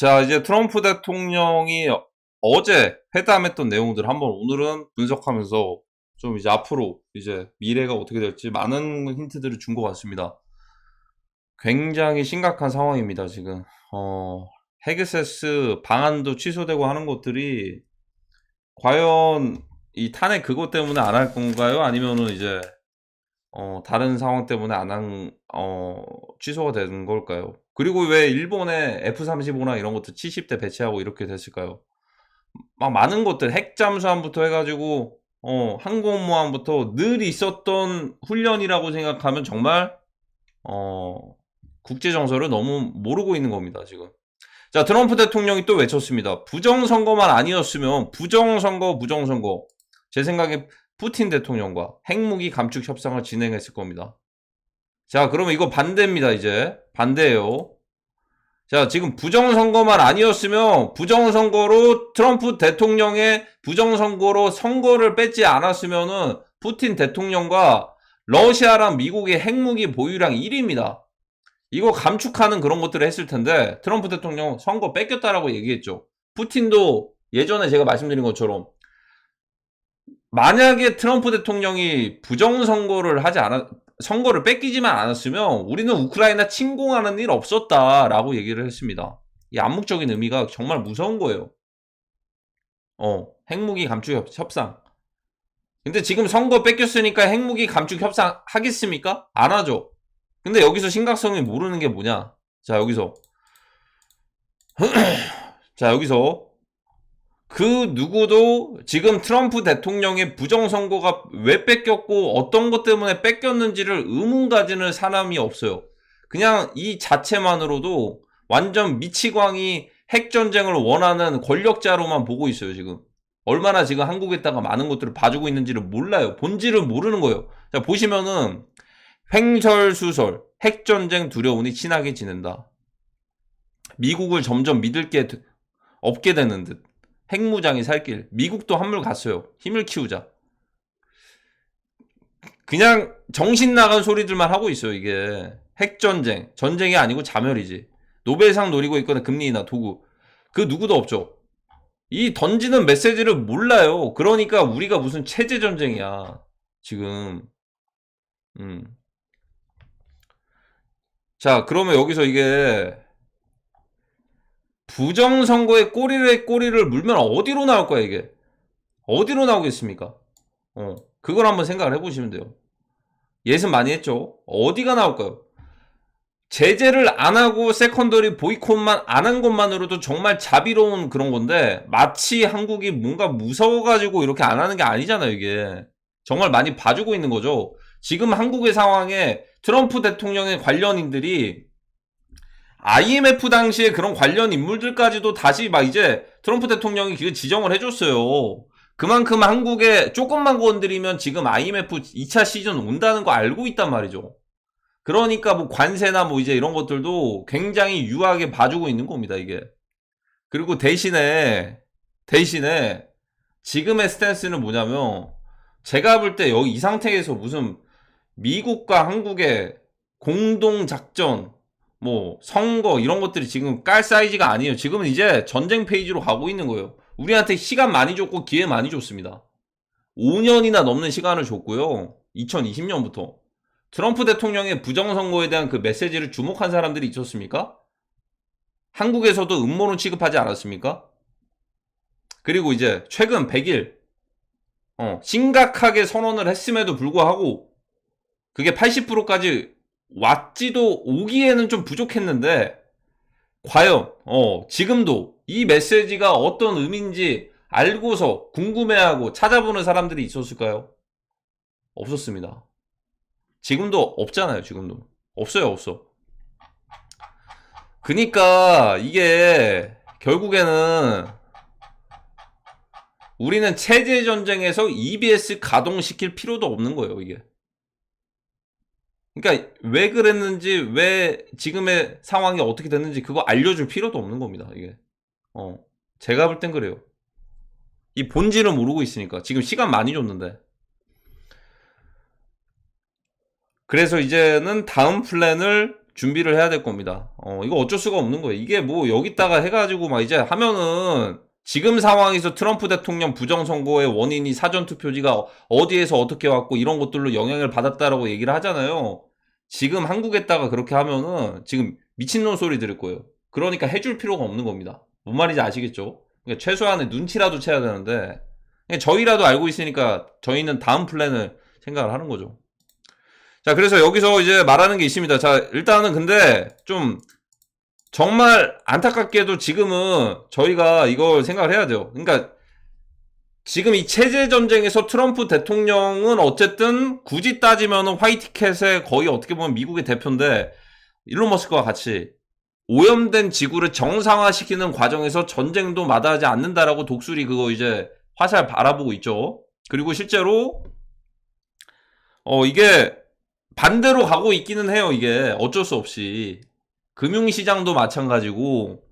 자, 이제 트럼프 대통령이 어제 회담했던 내용들 한번 오늘은 분석하면서 좀 이제 앞으로 이제 미래가 어떻게 될지 많은 힌트들을 준 것 같습니다. 굉장히 심각한 상황입니다, 지금. 어, 헤그세스 방안도 취소되고 하는 것들이 과연 이 탄핵 그것 때문에 안 할 건가요? 아니면은 이제 어, 다른 상황 때문에 안 한, 어, 취소가 되는 걸까요? 그리고 왜 일본의 F-35나 이런 것들 70대 배치하고 이렇게 됐을까요? 막 많은 것들, 핵잠수함부터 해가지고, 어, 항공모함부터 늘 있었던 훈련이라고 생각하면 정말, 어, 국제 정서를 너무 모르고 있는 겁니다, 지금. 자, 트럼프 대통령이 또 외쳤습니다. 부정 선거만 아니었으면, 부정 선거, 부정 선거. 제 생각에 푸틴 대통령과 핵무기 감축 협상을 진행했을 겁니다. 자, 그러면 이거 반대입니다, 이제. 반대예요. 자, 지금 부정선거만 아니었으면 부정선거로 트럼프 대통령의 부정선거로 선거를 뺏지 않았으면은 푸틴 대통령과 러시아랑 미국의 핵무기 보유량 1위입니다. 이거 감축하는 그런 것들을 했을 텐데 트럼프 대통령 선거 뺏겼다라고 얘기했죠. 푸틴도 예전에 제가 말씀드린 것처럼 만약에 트럼프 대통령이 부정선거를 하지 않았, 선거를 뺏기지만 않았으면 우리는 우크라이나 침공하는 일 없었다라고 얘기를 했습니다. 이 암묵적인 의미가 정말 무서운 거예요. 어, 핵무기 감축 협- 협상. 근데 지금 선거 뺏겼으니까 핵무기 감축 협상 하겠습니까? 안 하죠. 근데 여기서 심각성이 모르는 게 뭐냐? 자, 여기서. 자, 여기서 그 누구도 지금 트럼프 대통령의 부정선거가 왜 뺏겼고 어떤 것 때문에 뺏겼는지를 의문 가지는 사람이 없어요. 그냥 이 자체만으로도 완전 미치광이 핵전쟁을 원하는 권력자로만 보고 있어요, 지금. 얼마나 지금 한국에다가 많은 것들을 봐주고 있는지를 몰라요. 본질을 모르는 거예요. 자, 보시면은 횡설수설, 핵전쟁 두려우니 친하게 지낸다. 미국을 점점 믿을 게 되- 없게 되는 듯. 핵무장이 살 길. 미국도 한물 갔어요. 힘을 키우자. 그냥 정신 나간 소리들만 하고 있어요, 이게. 핵전쟁. 전쟁이 아니고 자멸이지. 노벨상 노리고 있거나 금리나 도구. 그 누구도 없죠. 이 던지는 메시지를 몰라요. 그러니까 우리가 무슨 체제전쟁이야. 지금. 음. 자, 그러면 여기서 이게 부정선거에 꼬리에 꼬리를 물면 어디로 나올 거야, 이게? 어디로 나오겠습니까? 어, 그걸 한번 생각을 해보시면 돼요. 예습 많이 했죠? 어디가 나올까요? 제재를 안 하고 세컨더리 보이콧만 안 한 것만으로도 정말 자비로운 그런 건데, 마치 한국이 뭔가 무서워가지고 이렇게 안 하는 게 아니잖아요, 이게. 정말 많이 봐주고 있는 거죠. 지금 한국의 상황에 트럼프 대통령의 관련인들이 IMF 당시에 그런 관련 인물들까지도 다시 막 이제 트럼프 대통령이 그 지정을 해줬어요. 그만큼 한국에 조금만 건드리면 지금 IMF 2차 시즌 온다는 거 알고 있단 말이죠. 그러니까 뭐 관세나 뭐 이제 이런 것들도 굉장히 유하게 봐주고 있는 겁니다, 이게. 그리고 대신에, 대신에 지금의 스탠스는 뭐냐면 제가 볼 때 여기 이 상태에서 무슨 미국과 한국의 공동작전, 뭐 선거 이런 것들이 지금 깔 사이즈가 아니에요. 지금은 이제 전쟁 페이지로 가고 있는 거예요. 우리한테 시간 많이 줬고 기회 많이 줬습니다. 5년이나 넘는 시간을 줬고요. 2020년부터 트럼프 대통령의 부정선거에 대한 그 메시지를 주목한 사람들이 있었습니까? 한국에서도 음모론 취급하지 않았습니까? 그리고 이제 최근 100일 어, 심각하게 선언을 했음에도 불구하고 그게 80%까지 왔지도 오기에는 좀 부족했는데 과연 어 지금도 이 메시지가 어떤 의미인지 알고서 궁금해하고 찾아보는 사람들이 있었을까요? 없었습니다. 지금도 없잖아요. 지금도 없어요. 없어. 그니까 이게 결국에는 우리는 체제 전쟁에서 EBS 가동시킬 필요도 없는 거예요. 이게. 그러니까 왜 그랬는지 왜 지금의 상황이 어떻게 됐는지 그거 알려줄 필요도 없는 겁니다. 이게 어 제가 볼 땐 그래요. 이 본질을 모르고 있으니까 지금 시간 많이 줬는데 그래서 이제는 다음 플랜을 준비를 해야 될 겁니다. 어, 이거 어쩔 수가 없는 거예요. 이게 뭐 여기다가 해가지고 막 이제 하면은 지금 상황에서 트럼프 대통령 부정 선거의 원인이 사전 투표지가 어디에서 어떻게 왔고 이런 것들로 영향을 받았다라고 얘기를 하잖아요. 지금 한국에다가 그렇게 하면은 지금 미친놈 소리 들을 거예요. 그러니까 해줄 필요가 없는 겁니다. 뭔 말인지 아시겠죠? 그러니까 최소한의 눈치라도 채야 되는데 저희라도 알고 있으니까 저희는 다음 플랜을 생각을 하는 거죠. 자, 그래서 여기서 이제 말하는 게 있습니다. 자, 일단은 근데 좀 정말 안타깝게도 지금은 저희가 이걸 생각을 해야 돼요. 그러니까 지금 이 체제 전쟁에서 트럼프 대통령은 어쨌든 굳이 따지면은 화이트캣의 거의 어떻게 보면 미국의 대표인데 일론 머스크와 같이 오염된 지구를 정상화시키는 과정에서 전쟁도 마다하지 않는다라고 독수리 그거 이제 화살 바라보고 있죠. 그리고 실제로 어 이게 반대로 가고 있기는 해요. 이게 어쩔 수 없이 금융시장도 마찬가지고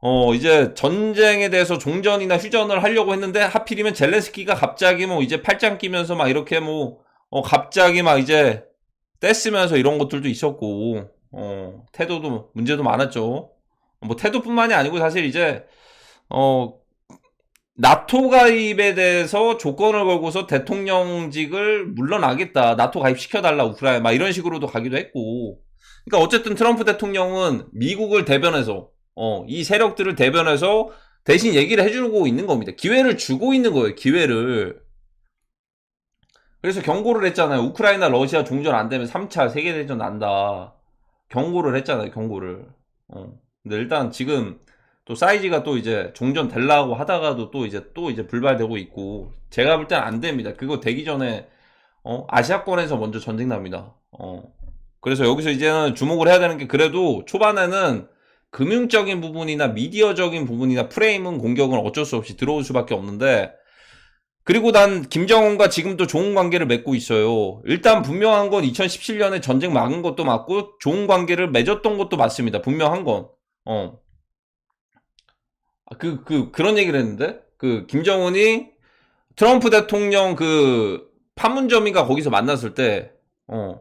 어 이제 전쟁에 대해서 종전이나 휴전을 하려고 했는데 하필이면 젤레스키가 갑자기 뭐 이제 팔짱 끼면서 막 이렇게 뭐 어 갑자기 막 이제 떼쓰면서 이런 것들도 있었고 어 태도도 문제도 많았죠. 뭐 태도뿐만이 아니고 사실 이제 어 나토 가입에 대해서 조건을 걸고서 대통령직을 물러나겠다. 나토 가입 시켜달라 우크라이나 막 이런 식으로도 가기도 했고. 그러니까 어쨌든 트럼프 대통령은 미국을 대변해서 어, 이 세력들을 대변해서 대신 얘기를 해주고 있는 겁니다. 기회를 주고 있는 거예요. 기회를. 그래서 경고를 했잖아요. 우크라이나 러시아 종전 안 되면 3차 세계 대전 난다. 경고를 했잖아요. 경고를. 어. 근데 일단 지금 또 사이즈가 또 이제 종전 될라고 하다가도 또 이제 또 이제 불발되고 있고 제가 볼 땐 안 됩니다. 그거 되기 전에 어, 아시아권에서 먼저 전쟁 납니다. 어. 그래서 여기서 이제는 주목을 해야 되는 게 그래도 초반에는 금융적인 부분이나 미디어적인 부분이나 프레임은 공격은 어쩔 수 없이 들어올 수밖에 없는데 그리고 난 김정은과 지금도 좋은 관계를 맺고 있어요. 일단 분명한 건 2017년에 전쟁 막은 것도 맞고 좋은 관계를 맺었던 것도 맞습니다. 분명한 건. 어. 아, 그, 그, 그런 얘기를 했는데? 그, 김정은이 트럼프 대통령 그, 판문점인가 거기서 만났을 때, 어.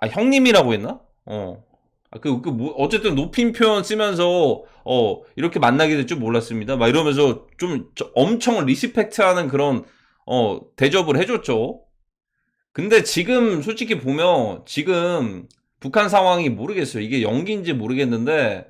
아, 형님이라고 했나? 어. 아, 그, 그, 뭐, 어쨌든 높임 표현 쓰면서, 어, 이렇게 만나게 될 줄 몰랐습니다. 막 이러면서 좀, 저- 엄청 리스펙트 하는 그런, 어, 대접을 해줬죠. 근데 지금 솔직히 보면, 지금 북한 상황이 모르겠어요. 이게 연기인지 모르겠는데,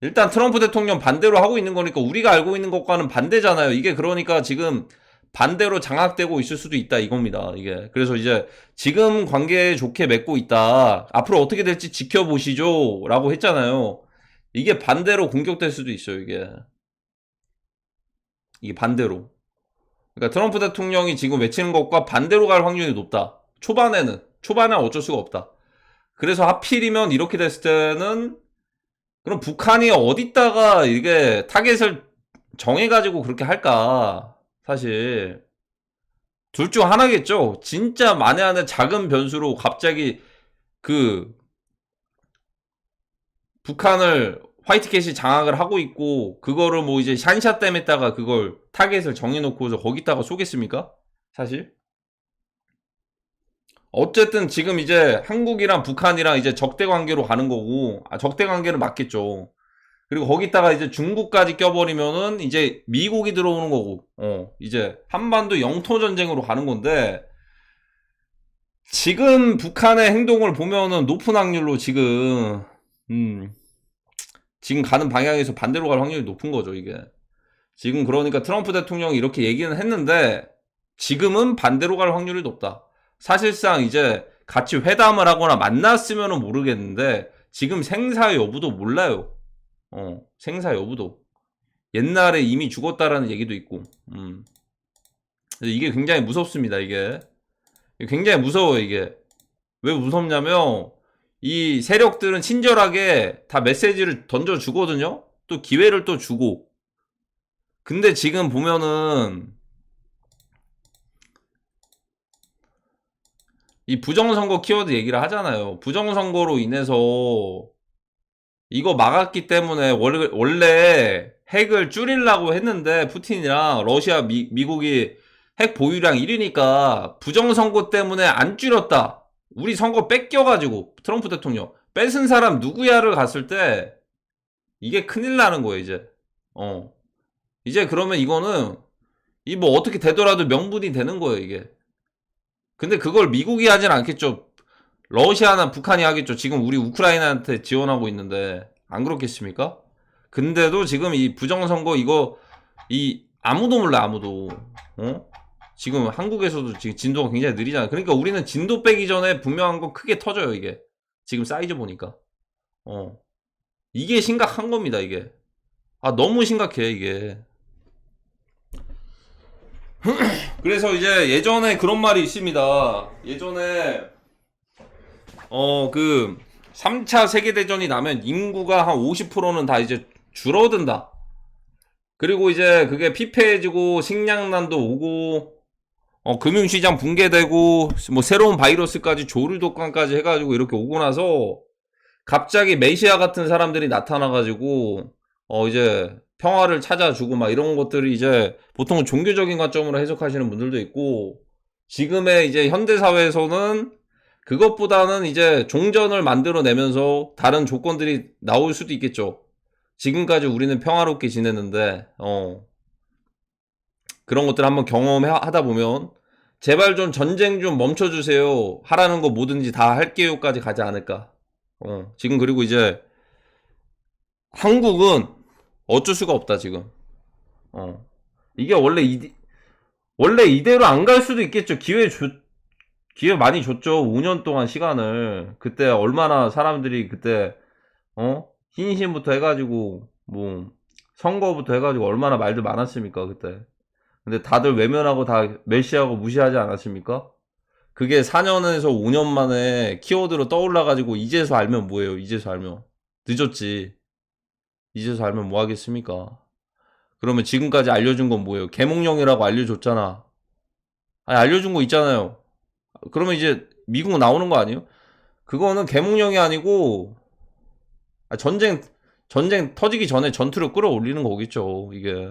일단 트럼프 대통령 반대로 하고 있는 거니까 우리가 알고 있는 것과는 반대잖아요. 이게 그러니까 지금 반대로 장악되고 있을 수도 있다 이겁니다. 이게. 그래서 이제 지금 관계 좋게 맺고 있다. 앞으로 어떻게 될지 지켜보시죠. 라고 했잖아요. 이게 반대로 공격될 수도 있어요, 이게. 이게 반대로. 그러니까 트럼프 대통령이 지금 외치는 것과 반대로 갈 확률이 높다. 초반에는. 초반에 어쩔 수가 없다. 그래서 하필이면 이렇게 됐을 때는 그럼 북한이 어디다가 이게 타겟을 정해가지고 그렇게 할까? 사실. 둘 중 하나겠죠? 진짜 만에 하나 작은 변수로 갑자기 그 북한을 화이트캣이 장악을 하고 있고 그거를 뭐 이제 샨샤댐에다가 그걸 타겟을 정해놓고서 거기다가 쏘겠습니까? 사실 어쨌든 지금 이제 한국이랑 북한이랑 이제 적대 관계로 가는 거고 아, 적대 관계는 맞겠죠. 그리고 거기다가 이제 중국까지 껴버리면은 이제 미국이 들어오는 거고, 어, 이제 한반도 영토 전쟁으로 가는 건데, 지금 북한의 행동을 보면은 높은 확률로 지금, 음, 지금 가는 방향에서 반대로 갈 확률이 높은 거죠, 이게. 지금 그러니까 트럼프 대통령이 이렇게 얘기는 했는데, 지금은 반대로 갈 확률이 높다. 사실상 이제 같이 회담을 하거나 만났으면은 모르겠는데, 지금 생사 여부도 몰라요. 어, 생사 여부도. 옛날에 이미 죽었다라는 얘기도 있고, 음. 이게 굉장히 무섭습니다, 이게. 굉장히 무서워요, 이게. 왜 무섭냐면, 이 세력들은 친절하게 다 메시지를 던져주거든요? 또 기회를 또 주고. 근데 지금 보면은, 이 부정선거 키워드 얘기를 하잖아요. 부정선거로 인해서 이거 막았기 때문에 원래, 핵을 줄이려고 했는데 푸틴이랑 러시아 미, 미국이 핵 보유량 1위니까 부정선거 때문에 안 줄였다. 우리 선거 뺏겨가지고 트럼프 대통령 뺏은 사람 누구야를 갔을 때 이게 큰일 나는 거예요 이제. 어. 이제 그러면 이거는 이 뭐 어떻게 되더라도 명분이 되는 거예요 이게. 근데 그걸 미국이 하진 않겠죠 러시아나 북한이 하겠죠 지금 우리 우크라이나한테 지원하고 있는데 안 그렇겠습니까 근데도 지금 이 부정선거 이거 이 아무도 몰라 아무도 어 지금 한국에서도 지금 진도가 굉장히 느리잖아요. 그러니까 우리는 진도 빼기 전에 분명한 건 크게 터져요, 이게. 지금 사이즈 보니까. 어. 이게 심각한 겁니다, 이게. 아, 너무 심각해, 이게. 그래서 이제 예전에 그런 말이 있습니다. 예전에, 어, 그, 3차 세계대전이 나면 인구가 한 50%는 다 이제 줄어든다. 그리고 이제 그게 피폐해지고 식량난도 오고 어, 금융시장 붕괴되고 뭐 새로운 바이러스까지 조류 독감까지 해가지고 이렇게 오고 나서 갑자기 메시아 같은 사람들이 나타나가지고 어 이제 평화를 찾아주고 막 이런 것들이 이제 보통은 종교적인 관점으로 해석하시는 분들도 있고 지금의 이제 현대 사회에서는 그것보다는 이제 종전을 만들어내면서 다른 조건들이 나올 수도 있겠죠. 지금까지 우리는 평화롭게 지냈는데 어 그런 것들 한번 경험하다 보면 제발 좀 전쟁 좀 멈춰주세요. 하라는 거 뭐든지 다 할게요까지 가지 않을까. 어, 지금 그리고 이제 한국은 어쩔 수가 없다 지금. 어, 이게 원래 이 원래 이대로 안 갈 수도 있겠죠. 기회 줬 기회 많이 줬죠. 5년 동안 시간을 그때 얼마나 사람들이 그때 어 신신부터 해가지고 뭐 선거부터 해가지고 얼마나 말들 많았습니까 그때. 근데 다들 외면하고 다 멸시하고 무시하지 않았습니까? 그게 4년에서 5년 만에 키워드로 떠올라가지고 이제서 알면 뭐예요? 이제서 알면 늦었지. 이제서 알면 뭐 하겠습니까? 그러면 지금까지 알려준 건 뭐예요? 개몽령이라고 알려줬잖아. 아니 알려준 거 있잖아요. 그러면 이제 미국 나오는 거 아니에요? 그거는 개몽령이 아니고 아, 전쟁 전쟁 터지기 전에 전투를 끌어올리는 거겠죠. 이게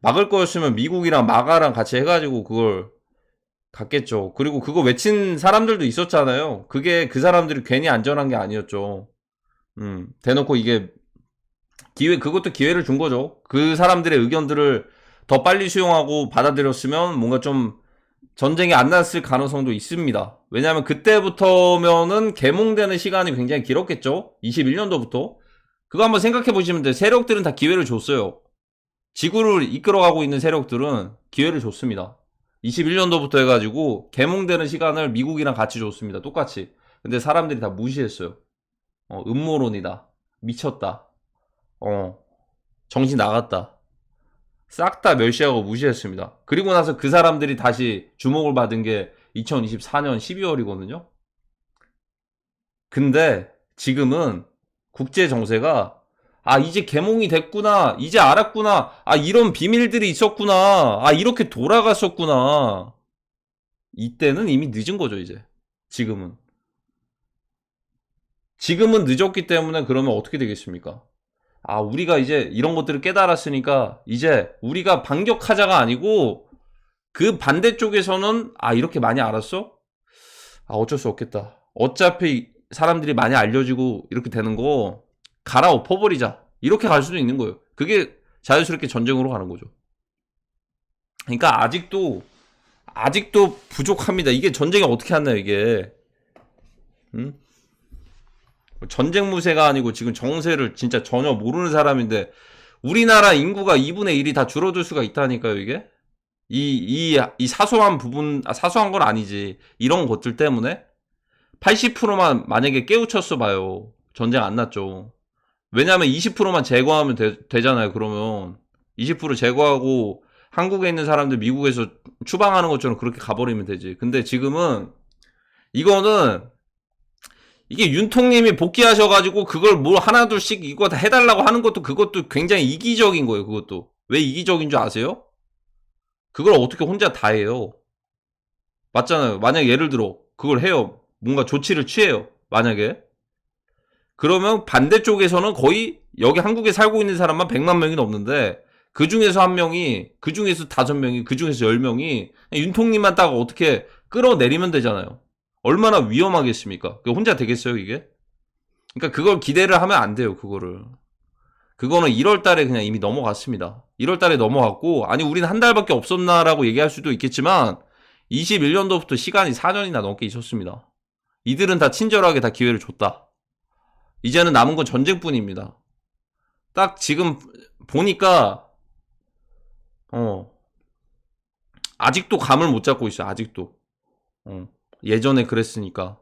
막을 거였으면 미국이랑 마가랑 같이 해가지고 그걸 갔겠죠. 그리고 그거 외친 사람들도 있었잖아요. 그게 그 사람들이 괜히 안전한 게 아니었죠. 음, 대놓고 이게 기회, 그것도 기회를 준 거죠. 그 사람들의 의견들을 더 빨리 수용하고 받아들였으면 뭔가 좀 전쟁이 안 났을 가능성도 있습니다. 왜냐하면 그때부터면은 개몽되는 시간이 굉장히 길었겠죠. 21년도부터. 그거 한번 생각해 보시면 돼요. 세력들은 다 기회를 줬어요. 지구를 이끌어가고 있는 세력들은 기회를 줬습니다. 21년도부터 해가지고 개몽되는 시간을 미국이랑 같이 줬습니다. 똑같이. 근데 사람들이 다 무시했어요. 어, 음모론이다. 미쳤다. 어, 정신 나갔다. 싹 다 멸시하고 무시했습니다. 그리고 나서 그 사람들이 다시 주목을 받은 게 2024년 12월이거든요. 근데 지금은 국제 정세가 아, 이제 개몽이 됐구나. 이제 알았구나. 아, 이런 비밀들이 있었구나. 아, 이렇게 돌아갔었구나. 이때는 이미 늦은 거죠, 이제. 지금은. 지금은 늦었기 때문에 그러면 어떻게 되겠습니까? 아, 우리가 이제 이런 것들을 깨달았으니까 이제 우리가 반격하자가 아니고 그 반대쪽에서는 아, 이렇게 많이 알았어? 아, 어쩔 수 없겠다. 어차피 사람들이 많이 알려지고 이렇게 되는 거 갈아엎어 버리자. 이렇게 갈 수도 있는 거예요. 그게 자연스럽게 전쟁으로 가는 거죠. 그러니까 아직도 아직도 부족합니다. 이게 전쟁이 어떻게 하나요, 이게? 음? 전쟁 무세가 아니고 지금 정세를 진짜 전혀 모르는 사람인데 우리나라 인구가 2분의 1이 다 줄어들 수가 있다니까요, 이게? 이, 이, 이 사소한 부분, 아, 사소한 건 아니지. 이런 것들 때문에 80%만 만약에 깨우쳤어 봐요. 전쟁 안 났죠. 왜냐하면 20%만 제거하면 되, 잖아요 그러면 20% 제거하고 한국에 있는 사람들 미국에서 추방하는 것처럼 그렇게 가버리면 되지. 근데 지금은 이거는 이게 윤통님이 복귀하셔가지고 그걸 뭐 하나 둘씩 이거 다 해달라고 하는 것도 그것도 굉장히 이기적인 거예요. 그것도 왜 이기적인 줄 아세요? 그걸 어떻게 혼자 다 해요? 맞잖아요. 만약 예를 들어 그걸 해요. 뭔가 조치를 취해요. 만약에 그러면 반대쪽에서는 거의 여기 한국에 살고 있는 사람만 100만 명이 넘는데 그 중에서 한 명이 그 중에서 다섯 명이 그 중에서 열 명이 윤통님만 딱 어떻게 끌어내리면 되잖아요. 얼마나 위험하겠습니까? 혼자 되겠어요, 이게? 그러니까 그걸 기대를 하면 안 돼요, 그거를. 그거는 1월 달에 그냥 이미 넘어갔습니다. 1월 달에 넘어갔고, 아니, 우리는 한 달밖에 없었나라고 얘기할 수도 있겠지만, 21년도부터 시간이 4년이나 넘게 있었습니다. 이들은 다 친절하게 다 기회를 줬다. 이제는 남은 건 전쟁뿐입니다. 딱 지금 보니까, 어, 아직도 감을 못 잡고 있어요, 아직도. 어, 예전에 그랬으니까.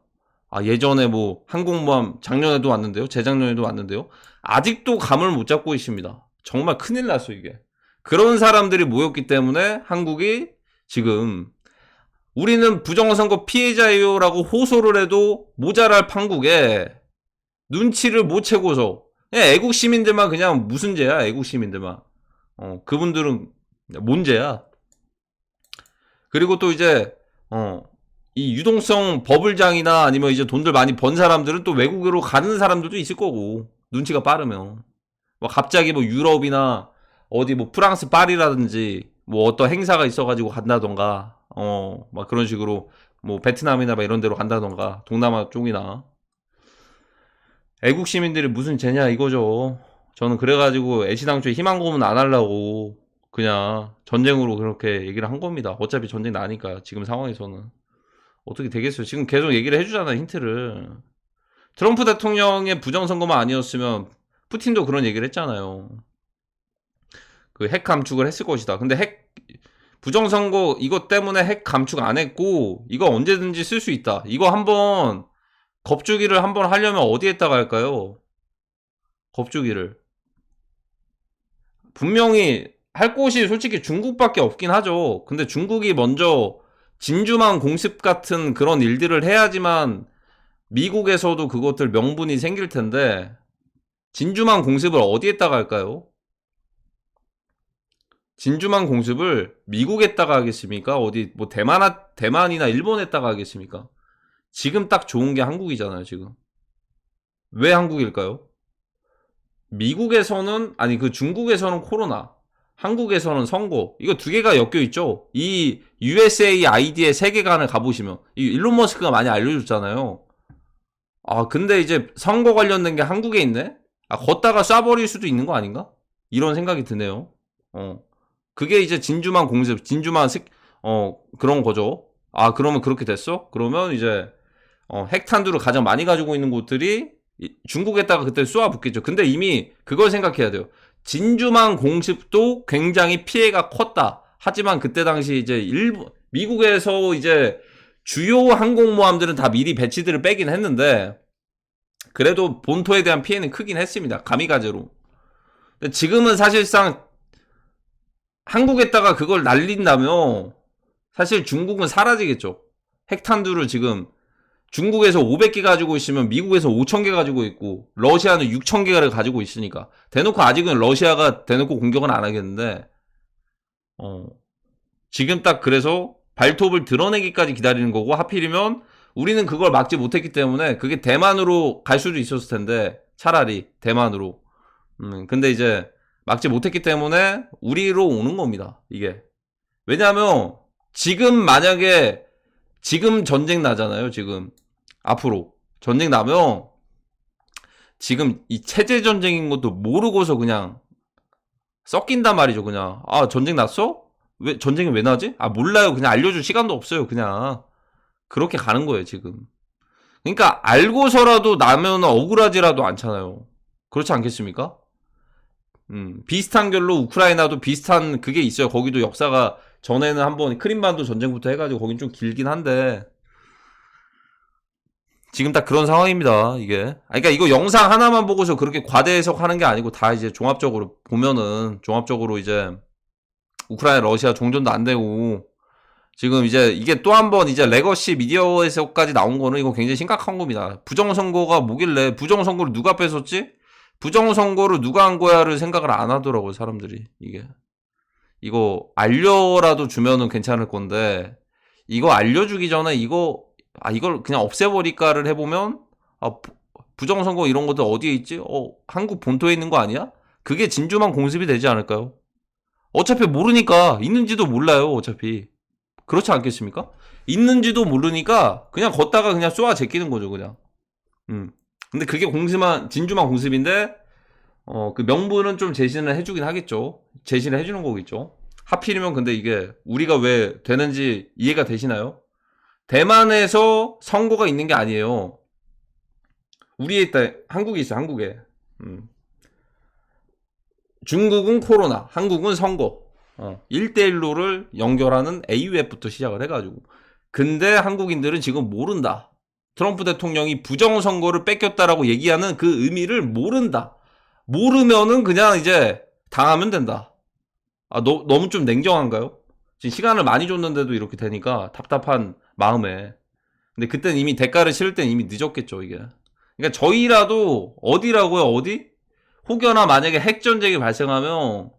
아, 예전에 뭐, 항공모함 작년에도 왔는데요? 재작년에도 왔는데요? 아직도 감을 못 잡고 있습니다. 정말 큰일 났어, 이게. 그런 사람들이 모였기 때문에 한국이 지금 우리는 부정선거 피해자예요라고 호소를 해도 모자랄 판국에 눈치를 못 채고서 애국 시민들만 그냥 무슨 죄야 애국 시민들만 어 그분들은 뭔 죄야 그리고 또 이제 어 이 유동성 버블장이나 아니면 이제 돈들 많이 번 사람들은 또 외국으로 가는 사람들도 있을 거고 눈치가 빠르면 뭐 갑자기 뭐 유럽이나 어디 뭐 프랑스 파리라든지 뭐 어떤 행사가 있어가지고 간다던가 어 막 그런 식으로 뭐 베트남이나 막 이런 데로 간다던가 동남아 쪽이나 애국 시민들이 무슨 죄냐 이거죠. 저는 그래가지고 애시당초에 희망 고문 안 하려고 그냥 전쟁으로 그렇게 얘기를 한 겁니다. 어차피 전쟁 나니까 지금 상황에서는 어떻게 되겠어요. 지금 계속 얘기를 해주잖아 힌트를. 트럼프 대통령의 부정선거만 아니었으면 푸틴도 그런 얘기를 했잖아요. 그 핵 감축을 했을 것이다. 근데 핵 부정선거 이것 때문에 핵 감축 안 했고 이거 언제든지 쓸 수 있다. 이거 한번 겁주기를 한번 하려면 어디에다가 할까요? 겁주기를 분명히 할 곳이 솔직히 중국밖에 없긴 하죠. 근데 중국이 먼저 진주만 공습 같은 그런 일들을 해야지만 미국에서도 그것들 명분이 생길 텐데 진주만 공습을 어디에다가 할까요? 진주만 공습을 미국에다가 하겠습니까? 어디 뭐 대만 대만이나 일본에다가 하겠습니까? 지금 딱 좋은 게 한국이잖아요, 지금. 왜 한국일까요? 미국에서는 아니 그 중국에서는 코로나, 한국에서는 선거. 이거 두 개가 엮여 있죠. 이 USA ID의 세계관을 가보시면 이 일론 머스크가 많이 알려줬잖아요. 아 근데 이제 선거 관련된 게 한국에 있네. 아 걷다가 쏴버릴 수도 있는 거 아닌가? 이런 생각이 드네요. 어. 그게 이제 진주만 공습, 진주만 색, 어, 그런 거죠. 아, 그러면 그렇게 됐어? 그러면 이제, 어, 핵탄두를 가장 많이 가지고 있는 곳들이 이- 중국에다가 그때 쏘아 붙겠죠. 근데 이미 그걸 생각해야 돼요. 진주만 공습도 굉장히 피해가 컸다. 하지만 그때 당시 이제 일부, 미국에서 이제 주요 항공모함들은 다 미리 배치들을 빼긴 했는데, 그래도 본토에 대한 피해는 크긴 했습니다. 가미가제로. 지금은 사실상 한국에다가 그걸 날린다면 사실 중국은 사라지겠죠. 핵탄두를 지금 중국에서 500개 가지고 있으면 미국에서 5,000개 가지고 있고 러시아는 6,000개를 가지고 있으니까 대놓고 아직은 러시아가 대놓고 공격은 안 하겠는데 어 지금 딱 그래서 발톱을 드러내기까지 기다리는 거고 하필이면 우리는 그걸 막지 못했기 때문에 그게 대만으로 갈 수도 있었을 텐데 차라리 대만으로 음 근데 이제 막지 못했기 때문에 우리로 오는 겁니다. 이게. 왜냐하면 지금 만약에 지금 전쟁 나잖아요. 지금 앞으로 전쟁 나면 지금 이 체제 전쟁인 것도 모르고서 그냥 섞인단 말이죠. 그냥 아 전쟁 났어? 왜 전쟁이 왜 나지? 아 몰라요. 그냥 알려줄 시간도 없어요. 그냥 그렇게 가는 거예요. 지금. 그러니까 알고서라도 나면 억울하지라도 않잖아요. 그렇지 않겠습니까? 음, 비슷한 결로 우크라이나도 비슷한 그게 있어요. 거기도 역사가 전에는 한번 크림반도 전쟁부터 해가지고 거긴 좀 길긴 한데 지금 딱 그런 상황입니다. 이게. 아, 그러니까 이거 영상 하나만 보고서 그렇게 과대 해석하는 게 아니고 다 이제 종합적으로 보면은 종합적으로 이제 우크라이나 러시아 종전도 안 되고 지금 이제 이게 또 한 번 이제 레거시 미디어에서까지 나온 거는 이거 굉장히 심각한 겁니다. 부정선거가 뭐길래 부정선거를 누가 뺏었지? 부정선거를 누가 한 거야를 생각을 안 하더라고요, 사람들이. 이게. 이거 알려라도 주면은 괜찮을 건데, 이거 알려주기 전에 이거, 아, 이걸 그냥 없애버릴까를 해보면, 아, 부- 부정선거 이런 것들 어디에 있지? 어, 한국 본토에 있는 거 아니야? 그게 진주만 공습이 되지 않을까요? 어차피 모르니까, 있는지도 몰라요, 어차피. 그렇지 않겠습니까? 있는지도 모르니까 그냥 걷다가 그냥 쏘아 제끼는 거죠, 그냥. 음. 근데 그게 공습한, 진주만 공습인데, 어, 그 명분은 좀 제시는 해주긴 하겠죠. 제시를 해주는 거겠죠. 하필이면 근데 이게 우리가 왜 되는지 이해가 되시나요? 대만에서 선거가 있는 게 아니에요. 우리에 있다, 한국에 있어, 한국에. 음. 중국은 코로나, 한국은 선거. 어, 1대1로를 연결하는 AUF부터 시작을 해가지고. 근데 한국인들은 지금 모른다. 트럼프 대통령이 부정선거를 뺏겼다라고 얘기하는 그 의미를 모른다. 모르면은 그냥 이제 당하면 된다. 아, 너, 너무 좀 냉정한가요? 지금 시간을 많이 줬는데도 이렇게 되니까 답답한 마음에. 근데 그땐 이미 대가를 치를 땐 이미 늦었겠죠, 이게. 그러니까 저희라도 어디라고요, 어디? 혹여나 만약에 핵전쟁이 발생하면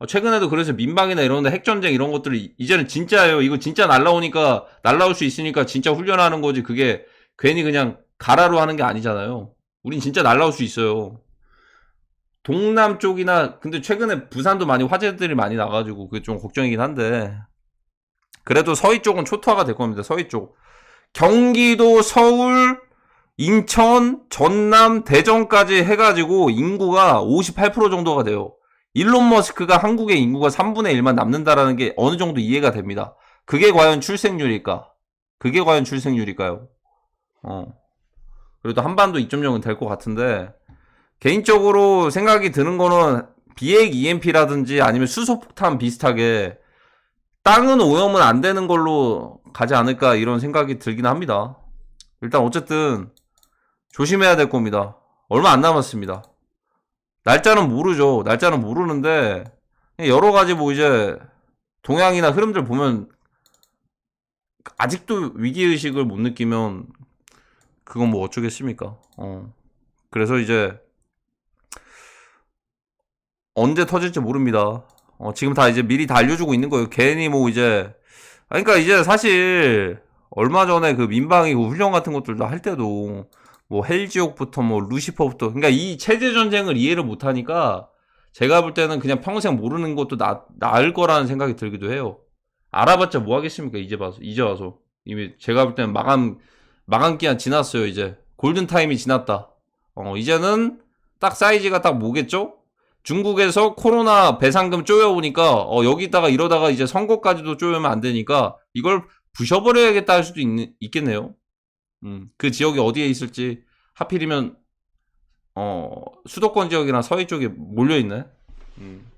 어, 최근에도 그래서 민방이나 이런 데 핵전쟁 이런 것들이 이제는 진짜예요. 이거 진짜 날라오니까 날라올 수 있으니까 진짜 훈련하는 거지. 그게 괜히 그냥 가라로 하는 게 아니잖아요. 우린 진짜 날라올 수 있어요. 동남 쪽이나 근데 최근에 부산도 많이 화재들이 많이 나가지고 그게 좀 걱정이긴 한데 그래도 서해 쪽은 초토화가 될 겁니다. 서해 쪽 경기도 서울 인천 전남 대전까지 해가지고 인구가 58% 정도가 돼요. 일론 머스크가 한국의 인구가 3분의 1만 남는다라는 게 어느 정도 이해가 됩니다. 그게 과연 출생률일까? 그게 과연 출생률일까요? 어. 그래도 한반도 2.0은 될 것 같은데, 개인적으로 생각이 드는 거는 비핵 EMP라든지 아니면 수소폭탄 비슷하게 땅은 오염은 안 되는 걸로 가지 않을까 이런 생각이 들긴 합니다. 일단 어쨌든 조심해야 될 겁니다. 얼마 안 남았습니다. 날짜는 모르죠. 날짜는 모르는데 여러 가지 뭐 이제 동향이나 흐름들 보면 아직도 위기 의식을 못 느끼면 그건 뭐 어쩌겠습니까? 어. 그래서 이제 언제 터질지 모릅니다. 어, 지금 다 이제 미리 다 알려주고 있는 거예요. 괜히 뭐 이제 그러니까 이제 사실 얼마 전에 그 민방위 그 훈련 같은 것들도 할 때도 뭐 헬지옥부터 뭐 루시퍼부터 그러니까 이 체제 전쟁을 이해를 못 하니까 제가 볼 때는 그냥 평생 모르는 것도 나, 나을 거라는 생각이 들기도 해요. 알아봤자 뭐 하겠습니까? 이제 봐서 이제 와서 이미 제가 볼 때는 마감 마감 기한 지났어요. 이제 골든 타임이 지났다. 어 이제는 딱 사이즈가 딱 뭐겠죠? 중국에서 코로나 배상금 쪼여오니까 어 여기다가 이러다가 이제 선거까지도 쪼여면 안 되니까 이걸 부셔버려야겠다 할 수도 있, 있겠네요. 음, 그 지역이 어디에 있을지 하필이면 어 수도권 지역이나 서해 쪽에 몰려 있네. 음.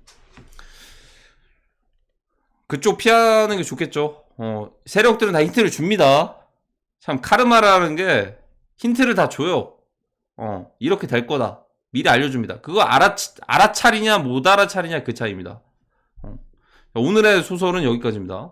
그쪽 피하는 게 좋겠죠. 어 세력들은 다 힌트를 줍니다. 참 카르마라는 게 힌트를 다 줘요. 어 이렇게 될 거다. 미리 알려줍니다. 그거 알아 알아차리냐 못 알아차리냐 그 차이입니다. 어. 오늘의 소설은 여기까지입니다.